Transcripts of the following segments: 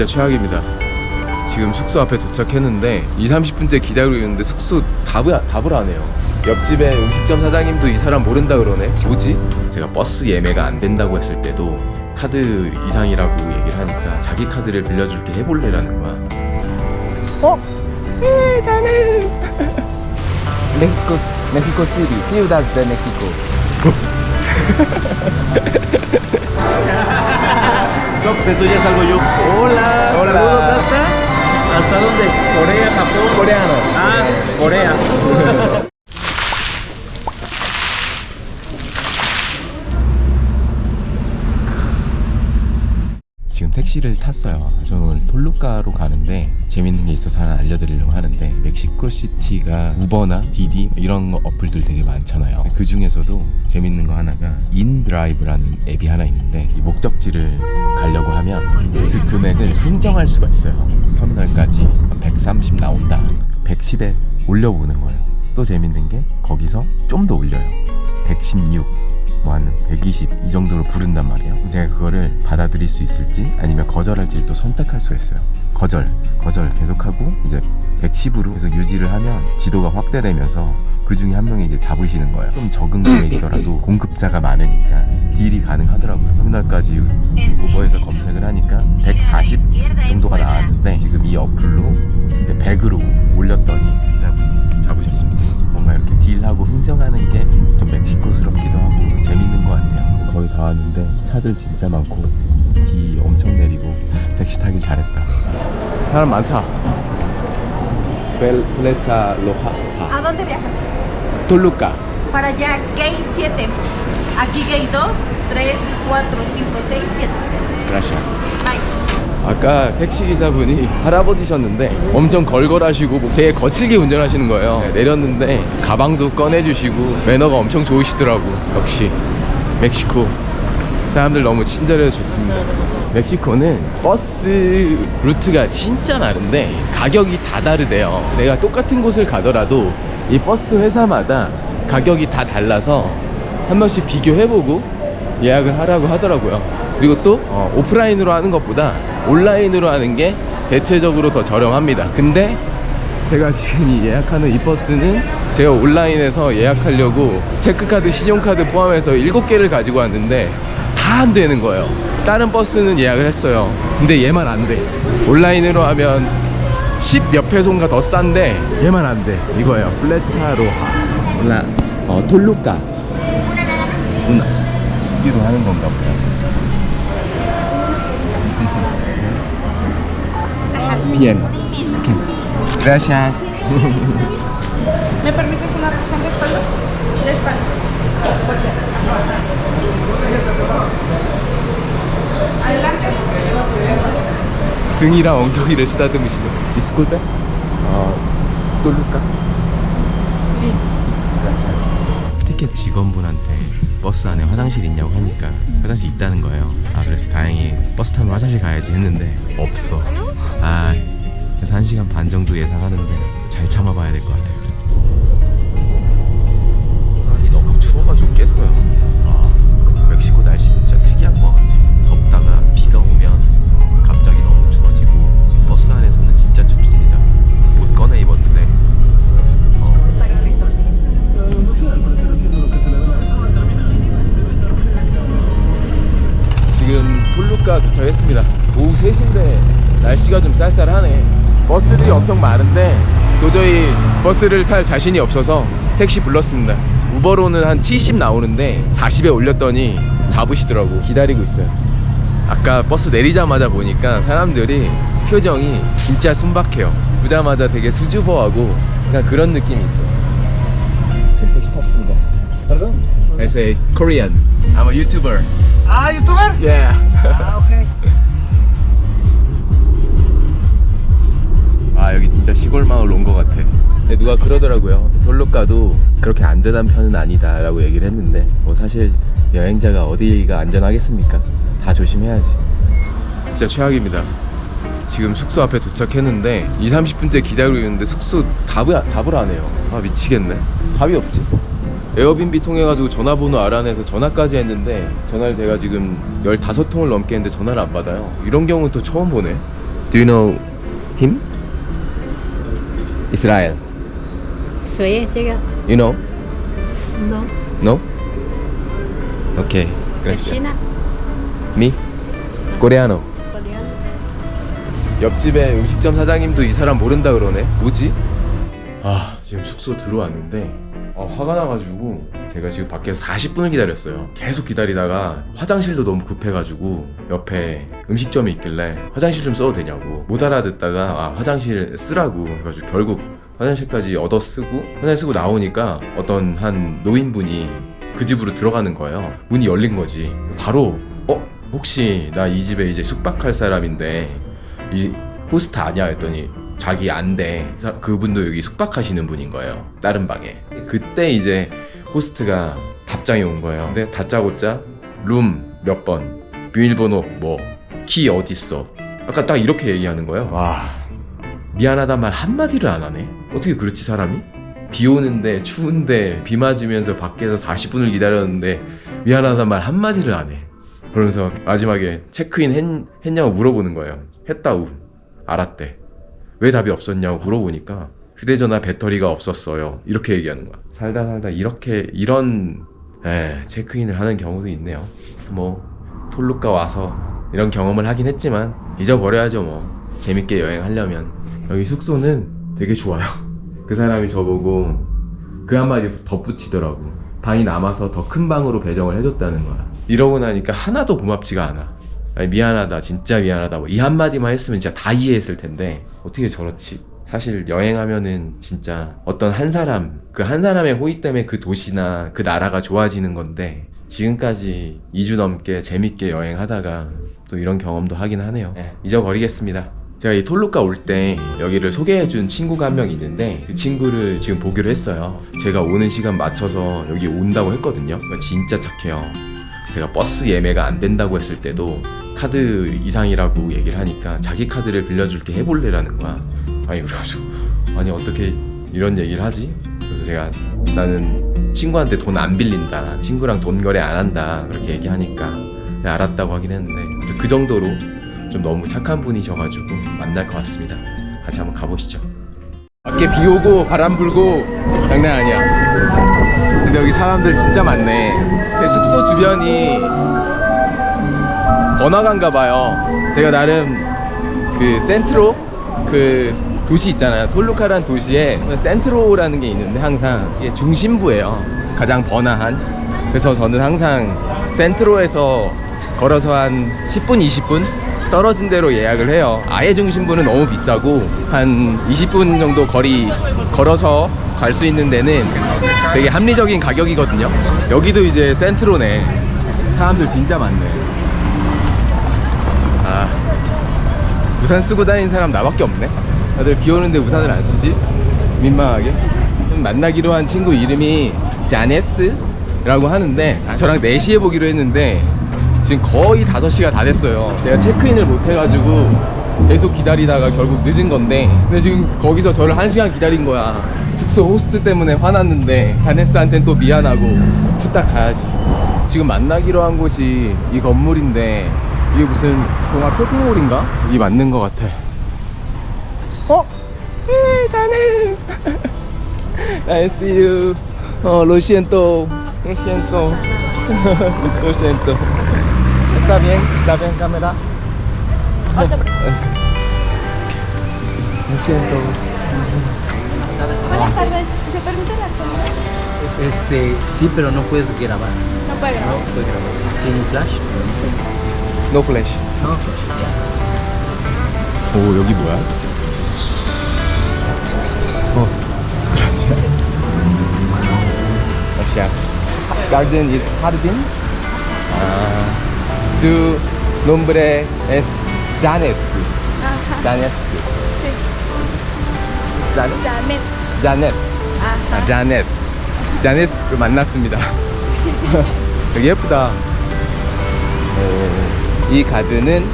진짜 최악입니다. 지금 숙소 앞에 도착했는데 2, 30분째 기다리고 있는데 숙소 답을, 답을 안 해요. 옆집에 음식점 사장님도 이 사람 모른다 그러네. 뭐지? 제가 버스 예매가 안 된다고 했을 때도 카드 이상이라고 얘기를 하니까 자기 카드를 빌려줄게 해볼래라는 거야. 어? 네, 저는 México, México City, Ciudad de México. No, pues esto ya salgo yo. Hola, Hola. saludos hasta. ¿Hasta dónde? Corea, Japón. Coreano. Ah, Corea. 지금 택시를 탔어요. 저는 오늘 톨루카로 가는데 재밌는 게 있어서 하나 알려드리려고 하는데 멕시코 시티가 우버나 디디 이런 거 어플들 되게 많잖아요. 그 중에서도 재밌는 거 하나가 인드라이브라는 앱이 하나 있는데 이 목적지를 가려고 하면 그 금액을 흥정할 수가 있어요. 터미널까지 130 나온다. 110에 올려보는 거예요. 또 재밌는 게 거기서 좀 더 올려요. 116. 뭐 한 120 이 정도로 부른단 말이에요. 제가 그거를 받아들일 수 있을지 아니면 거절할지를 또 선택할 수가 있어요. 거절, 거절 계속하고 이제 110으로 계속 유지를 하면 지도가 확대되면서 그 중에 한 명이 이제 잡으시는 거예요. 좀 적은 금액이더라도 공급자가 많으니까 딜이 가능하더라고요. 터미널까지 우버에서 검색을 하니까 140 정도가 나왔는데 지금 이 어플로 이제 100으로 올렸더니 기사분이 잡으셨습니다. 뭔가 이렇게 딜하고 흥정하는 게 좀 멕시코스럽기도 하고 재밌는 것 같아요. 거의 다 왔는데 차들 진짜 많고 비 엄청 내리고 택시 타길 잘했다. 사람 많다. 플레차 로하 ¿A dónde viajas? 톨루카 Para allá, gay 7. Aquí gay 2, 3, 4, 5, 6, 7. gracias. Bye. 아까 택시 기사분이 할아버지셨는데 엄청 걸걸하시고 뭐 되게 거칠게 운전하시는 거예요. 네, 내렸는데 가방도 꺼내주시고 매너가 엄청 좋으시더라고. 역시 멕시코 사람들 너무 친절해서 좋습니다. 멕시코는 버스 루트가 진짜 많은데 가격이 다 다르대요. 내가 똑같은 곳을 가더라도 이 버스 회사마다 가격이 다 달라서 한 번씩 비교해보고 예약을 하라고 하더라고요. 그리고 또 어, 오프라인으로 하는 것보다 온라인으로 하는 게 대체적으로 더 저렴합니다. 근데 제가 지금 이 예약하는 이 버스는 제가 온라인에서 예약하려고 체크카드, 신용카드 포함해서 7개를 가지고 왔는데 다 안 되는 거예요. 다른 버스는 예약을 했어요. 근데 얘만 안 돼. 온라인으로 하면 10몇 페소인가 더 싼데 얘만 안 돼. 이거예요. 플레차로하. 올라 어, 톨루카. 음, 주기로 하는 건가 보다. Bien. Okay. Gracias. ¿Me permites una razón de espalda? De espalda. Adelante. 등이랑 엉덩이를 쓰다듬으시네. Disculpe. 어, 톨루카. 티켓 직원분한테 버스 안에 화장실 있냐고 하니까 화장실 있다는 거예요. 아 그래서 다행히 버스 타면 화장실 가야지 했는데 없어. 아 그래서 한 시간 반 정도 예상하는데 잘 참아봐야 될 것 같아요. 사람이 너무 추워가지고 깼어요. 3시인데 날씨가 좀 쌀쌀하네. 버스들이 엄청 많은데 도저히 버스를 탈 자신이 없어서 택시 불렀습니다. 우버로는 한 70 나오는데 40에 올렸더니 잡으시더라고. 기다리고 있어요. 아까 버스 내리자마자 보니까 사람들이 표정이 진짜 순박해요. 보자마자 되게 수줍어하고 그냥 그런 느낌이 있어. 지금 택시 탔습니다. Perdón. I say Korean. I'm a YouTuber. Ah, ¿youtuber? Yeah. Ah, ok. 아 여기 진짜 시골 마을 온 것 같아. 근데 누가 그러더라고요. 돌로가도 그렇게 안전한 편은 아니다라고 얘기를 했는데 뭐 사실 여행자가 어디가 안전하겠습니까? 다 조심해야지. 진짜 최악입니다. 지금 숙소 앞에 도착했는데 2, 30분째 기다리고 있는데 숙소 답을, 답을 안 해요. 아 미치겠네. 답이 없지. 에어빈비 통해가지고 전화번호 알아내서 전화까지 했는데 전화를 제가 지금 15통을 넘게 했는데 전화를 안 받아요. 이런 경우는 또 처음 보네. Do you know him? Israel. Soy chica. You know? No. No? Okay. ¿De Gracias. China? Me? Coreano. 옆집에 음식점 사장님도 이 사람 모른다 그러네. 뭐지? 아 지금 숙소 들어왔는데 아, 화가 나가지고 제가 지금 밖에서 40분을 기다렸어요. 계속 기다리다가 화장실도 너무 급해가지고 옆에 음식점이 있길래 화장실 좀 써도 되냐고 못 알아듣다가 아 화장실 쓰라고 해가지고 결국 화장실까지 얻어 쓰고 화장실 쓰고 나오니까 어떤 한 노인분이 그 집으로 들어가는 거예요. 문이 열린 거지. 바로 어? 혹시 나 이 집에 이제 숙박할 사람인데 이 호스트 아니야? 했더니 자기 안돼 그분도 여기 숙박하시는 분인 거예요. 다른 방에. 그때 이제 호스트가 답장이 온 거예요. 근데 다짜고짜 룸 몇 번 비밀번호 뭐 키 어딨어 약간 딱 이렇게 얘기하는 거예요 와 미안하단 말 한마디를 안 하네 어떻게 그렇지 사람이 비 오는데 추운데 비 맞으면서 밖에서 40분을 기다렸는데 미안하단 말 한마디를 안 해. 그러면서 마지막에 체크인 했, 했냐고 물어보는 거예요. 했다고. 알았대. 왜 답이 없었냐고 물어보니까 휴대전화 배터리가 없었어요. 이렇게 얘기하는 거야. 살다 살다 이렇게 이런 에, 체크인을 하는 경우도 있네요. 뭐 톨루카 와서 이런 경험을 하긴 했지만 잊어버려야죠 뭐. 재밌게 여행하려면 여기 숙소는 되게 좋아요. 그 사람이 저보고 그 한마디 덧붙이더라고. 방이 남아서 더 큰 방으로 배정을 해줬다는 거야. 이러고 나니까 하나도 고맙지가 않아. 아니, 미안하다, 진짜 미안하다. 뭐 이 한마디만 했으면 진짜 다 이해했을 텐데 어떻게 저렇지? 사실 여행하면은 진짜 어떤 한 사람, 그 한 사람의 호의 때문에 그 도시나 그 나라가 좋아지는 건데 지금까지 2주 넘게 재밌게 여행하다가 또 이런 경험도 하긴 하네요. 예, 잊어버리겠습니다. 제가 이 톨루카 올 때 여기를 소개해준 친구가 한 명 있는데 그 친구를 지금 보기로 했어요. 제가 오는 시간 맞춰서 여기 온다고 했거든요. 진짜 착해요. 제가 버스 예매가 안 된다고 했을 때도 카드 이상이라고 얘기를 하니까 자기 카드를 빌려줄게 해볼래라는 거야. 아니 그래가지고 아니 어떻게 이런 얘기를 하지? 그래서 제가 나는 친구한테 돈 안 빌린다. 친구랑 돈 거래 안 한다. 그렇게 얘기하니까 네, 알았다고 하긴 했는데 그 정도로 좀 너무 착한 분이셔가지고 만날 것 같습니다. 같이 한번 가보시죠. 밖에 비 오고 바람 불고 장난 아니야. 근데 여기 사람들 진짜 많네. 숙소 주변이 번화가인가 봐요. 제가 나름 그 센트로 그 도시 있잖아요. 톨루카라는 도시에 센트로라는 게 있는데 항상 이게 중심부예요. 가장 번화한. 그래서 저는 항상 센트로에서 걸어서 한 10분, 20분 떨어진 데로 예약을 해요. 아예 중심부는 너무 비싸고 한 20분 정도 거리 걸어서 갈 수 있는 데는 되게 합리적인 가격이거든요. 여기도 이제 센트로네. 사람들 진짜 많네. 아, 우산 쓰고 다니는 사람 나밖에 없네. 다들 비 오는데 우산을 안 쓰지? 민망하게. 만나기로 한 친구 이름이 자네스라고 하는데 저랑 4시에 보기로 했는데 지금 거의 5시가 다 됐어요. 제가 체크인을 못 해가지고 계속 기다리다가 결국 늦은 건데 근데 지금 거기서 저를 1시간 기다린 거야. 숙소 호스트 때문에 화났는데 자네스한테는 또 미안하고 후딱 가야지. 지금 만나기로 한 곳이 이 건물인데 이게 무슨 동아 쇼핑몰인가? 이 맞는 것 같아. 어? 예, 자네스. I see you. Oh, lo siento. Lo siento. lo siento. ¿Está bien? ¿Está bien, cámara? Lo siento. Buenas tardes. ¿Se permite la cámara? Este, sí, pero no puedes grabar. No puede grabar. No puedes grabar. ¿Sin flash? No flash. No flash. 오, 여기 뭐야? Gracias. Garden is Jardin. Ah. Tu nombre es Janet. Ajá. Janet. Sí. Janet. Janet. Janet. 아, 자넷. 자넷을 만났습니다. 되게 예쁘다. 오, 이 가드는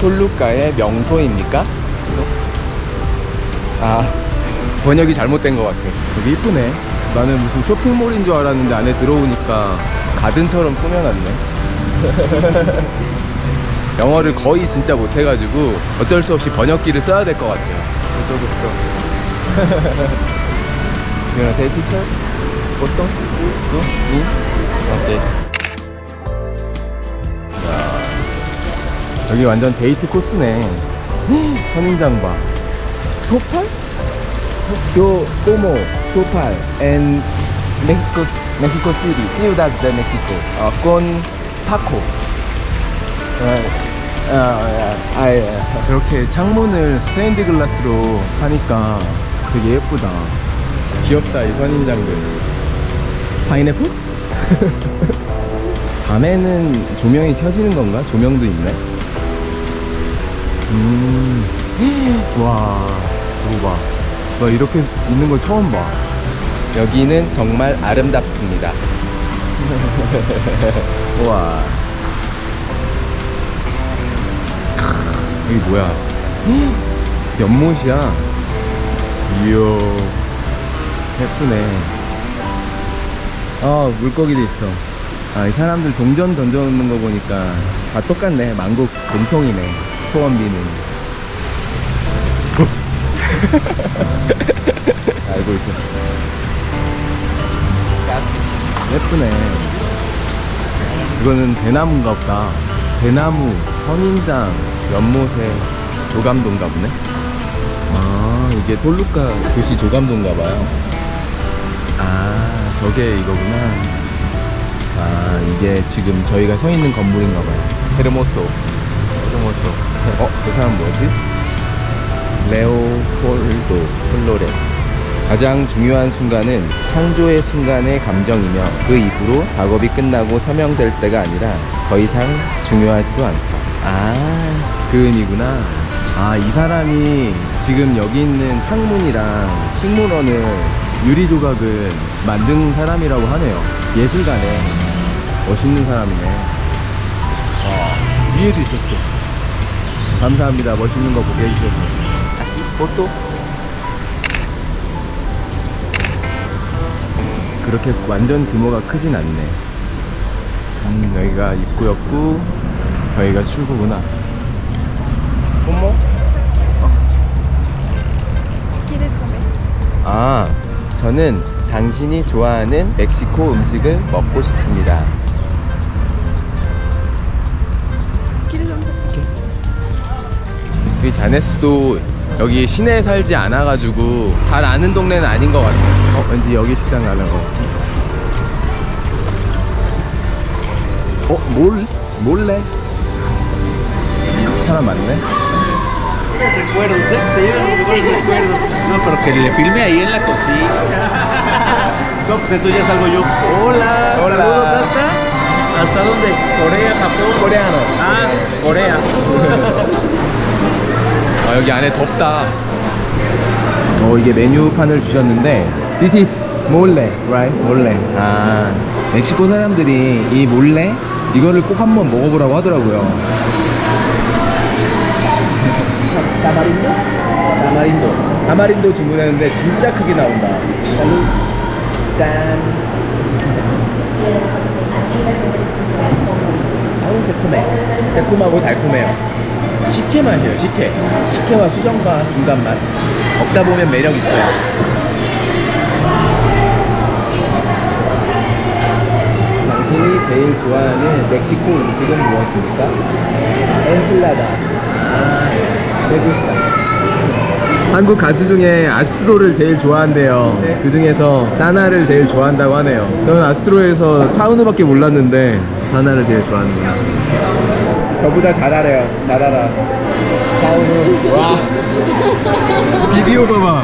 톨루카의 명소입니까? 아, 번역이 잘못된 것 같아. 되게 이쁘네. 나는 무슨 쇼핑몰인 줄 알았는데 안에 들어오니까 가든처럼 꾸며놨네. 영어를 거의 진짜 못해가지고 어쩔 수 없이 번역기를 써야 될 것 같아요. 이쪽으로 써. You wanna take picture? Photo? No? Me? Okay. 야, 여기 완전 데이트 코스네. 선인장 봐. 토팔? 요 꼬모, 토팔, and Mexico, Mexico City, Ciudad de Mexico. 어, con taco. 어, 어, 아, 아, 예. 이렇게 창문을 스테인드 글라스로 하니까 되게 예쁘다. 귀엽다 이 선인장들. 파인애플? 밤에는 조명이 켜지는 건가? 조명도 있네. 음, 와, 이거 봐. 나 이렇게 있는 거 처음 봐. 여기는 정말 아름답습니다. 우와. 여기 뭐야? 연못이야. 이야. 예쁘네. 아, 물고기도 있어. 아, 이 사람들 동전 던져놓는 거 보니까 다 똑같네. 만국 공통이네. 소원비는. 알고 있었어. 예쁘네. 이거는 대나무인가 보다. 대나무, 선인장, 연못에 조감도인가 보네. 아, 이게 톨루카 도시 조감도인가 봐요. 아, 저게 이거구나. 아, 이게 지금 저희가 서 있는 건물인가 봐요. 헤르모소. 헤르모소. 어, 저 사람 뭐지? 레오폴도 플로레스. 가장 중요한 순간은 창조의 순간의 감정이며 그 이후로 작업이 끝나고 서명될 때가 아니라 더 이상 중요하지도 않다. 아, 그 의미구나. 아, 이 사람이 지금 여기 있는 창문이랑 식물원을 유리 조각을 만든 사람이라고 하네요. 예술가네. 멋있는 사람이네. 와, 위에도 있었어. 감사합니다. 멋있는 거 보게 해주셔서. 포토? 그렇게 완전 규모가 크진 않네. 음, 여기가 입구였고, 여기가 출구구나. 어머? ¿Quieres comer? 아, 저는 당신이 좋아하는 멕시코 음식을 먹고 싶습니다. 이 자네스도 여기 시내에 살지 않아가지고 잘 아는 동네는 아닌 것 같아요. 어, 왠지 여기 식당 가는 거. 어, 몰? 몰래? 사람 많네? Recuerdos, ¿eh? Se llevan los mejores recuerdos. No, pero que le filme ahí en la cocina. No, pues entonces ya salgo yo. Hola, Hola. saludos hasta. ¿Hasta dónde? Corea, Japón. 코레아노. Ah, Corea. 아, 여기 안에 덥다. 어, 이게 메뉴판을 주셨는데, This is 몰래, right? 몰래. 아, 멕시코 사람들이 이 몰래 이거를 꼭 한번 먹어보라고 하더라고요. 타마린도? 타마린도. 타마린도 주문했는데 진짜 크게 나온다. 짠. 아우 새콤해. 새콤하고 달콤해요. 식혜 맛이에요, 식혜. 식혜와 수정과 중간 맛. 먹다 보면 매력 있어요. 당신이 제일 좋아하는 멕시코 음식은 무엇입니까? 엔실라다. 아, 베구스타. 한국 가수 중에 아스트로를 제일 좋아한대요. 그 중에서 사나를 제일 좋아한다고 하네요. 저는 아스트로에서 차은우밖에 몰랐는데 사나를 제일 좋아하는구나. 저보다 잘 알아요. 잘 알아. 차은우. 와. 비디오 봐봐.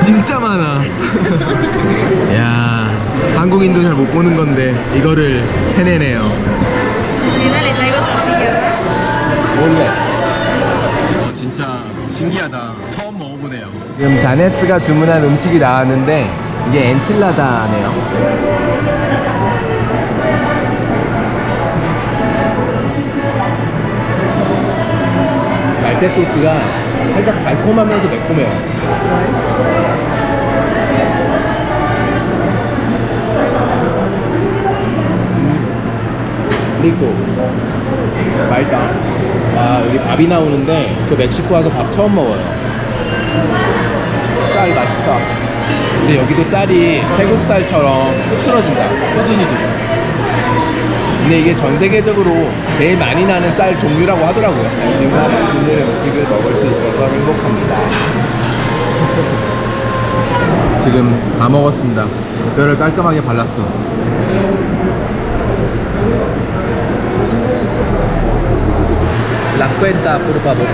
진짜 많아. 야, 한국인도 잘 못 보는 건데 이거를 해내네요. Le traigo tortilla. 몰래. 어, 진짜 신기하다. 처음 먹어보네요. 지금 자네스가 주문한 음식이 나왔는데 이게 엔칠라다네요. 갈색 소스가 살짝 달콤하면서 매콤해요. 음, 리코 맛있다. 와 여기 밥이 나오는데 저 멕시코 와서 밥 처음 먹어요. 쌀 맛있다. 근데 여기도 쌀이 태국 쌀처럼 흐트러진다. 뚜두두두 근데 이게 전 세계적으로 제일 많이 나는 쌀 종류라고 하더라고요 당신과 맛있는 음식을 먹을 수 있어서 행복합니다 지금 다 먹었습니다 뼈를 깔끔하게 발랐어 por favor.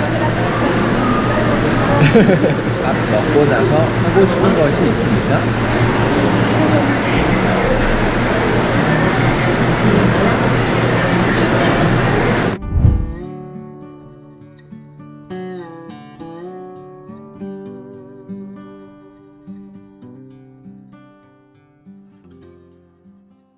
밥 먹고 나서 하고 싶은 것이 있습니까?